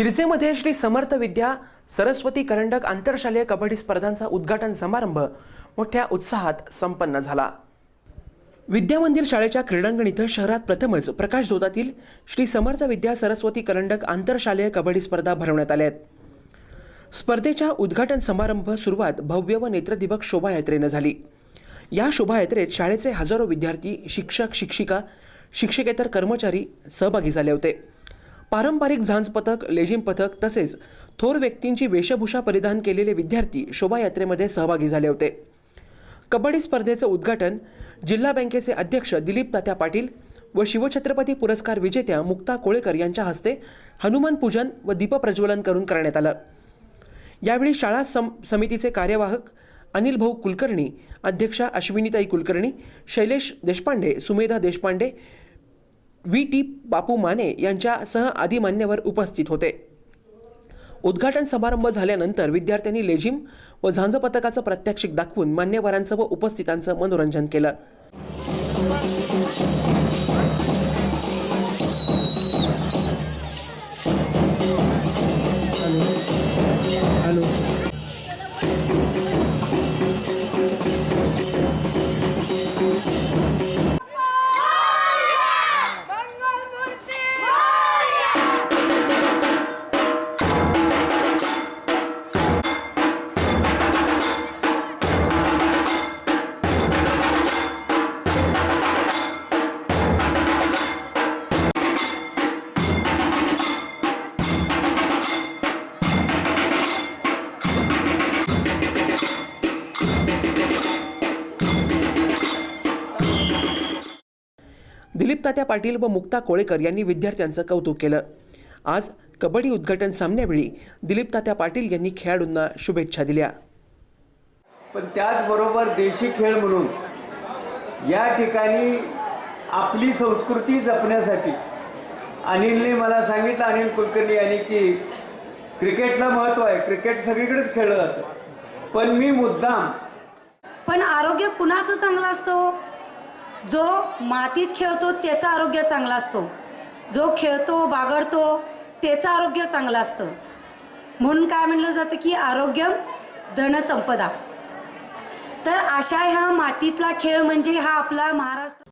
मिरजेमध्ये श्री समर्थ विद्या सरस्वती करंडक आंतरशालेय कबड्डी स्पर्धांचा उद्घाटन समारंभ मोठ्या उत्साहात संपन्न झाला. विद्या मंदिर शाळेच्या क्रीडांगण इथं शहरात प्रथमच प्रकाश जोतातील श्री समर्थ विद्या सरस्वती करंडक आंतरशालेय कबड्डी स्पर्धा भरवण्यात आल्या आहेत. स्पर्धेच्या उद्घाटन समारंभ सुरुवात भव्य व नेत्रदीपक शोभायात्रेनं झाली. या शोभायात्रेत शाळेचे हजारो विद्यार्थी शिक्षक शिक्षिका शिक्षकेतर कर्मचारी सहभागी झाले होते. पारंपरिक झांज पथक लेझिम पथक तसेच थोर व्यक्तींची वेशभूषा परिधान केलेले विद्यार्थी शोभायात्रेमध्ये सहभागी झाले होते. कबड्डी स्पर्धेचं उद्घाटन जिल्हा बँकेचे अध्यक्ष दिलीप तात्या पाटील व शिवछत्रपती पुरस्कार विजेत्या मुक्ता कोळेकर यांच्या हस्ते हनुमान पूजन व दीपप्रज्वलन करून करण्यात आलं. यावेळी शाळा सम समितीचे कार्यवाहक अनिल भाऊ कुलकर्णी अध्यक्षा अश्विनीताई कुलकर्णी शैलेश देशपांडे सुमेधा देशपांडे व्ही. टी. बापू माने यांच्यासह आदी मान्यवर उपस्थित होते. उद्घाटन समारंभ झाल्यानंतर विद्यार्थ्यांनी लेझिम व झांज पथकाचं प्रात्यक्षिक दाखवून मान्यवरांचं व उपस्थितांचं मनोरंजन केलं. हॅलो. दिलीप तात्या पाटील व मुक्ता कोळेकर यांनी विद्यार्थ्यांचं कौतुक केलं. आज कबड्डी उद्घाटन सामन्यावेळी दिलीप तात्या पाटील यांनी खेळाडूंना शुभेच्छा दिल्या. पण त्याचबरोबर देशी खेळ म्हणून या ठिकाणी आपली संस्कृती जपण्यासाठी अनिलने मला सांगितलं अनिल कुलकर्णी यांनी की क्रिकेटला महत्त्व आहे. क्रिकेट सगळीकडेच खेळलं जातं. पण मी मुद्दाम पण आरोग्य कुणाचं चांगलं असतो? जो मातीत खेळतो त्याचं आरोग्य चांगलं असतो. जो खेळतो बागडतो त्याचं आरोग्य चांगलं असतं. म्हणून काय म्हटलं जातं की आरोग्य धनसंपदा. तर अशा ह्या मातीतला खेळ म्हणजे हा आपला महाराष्ट्र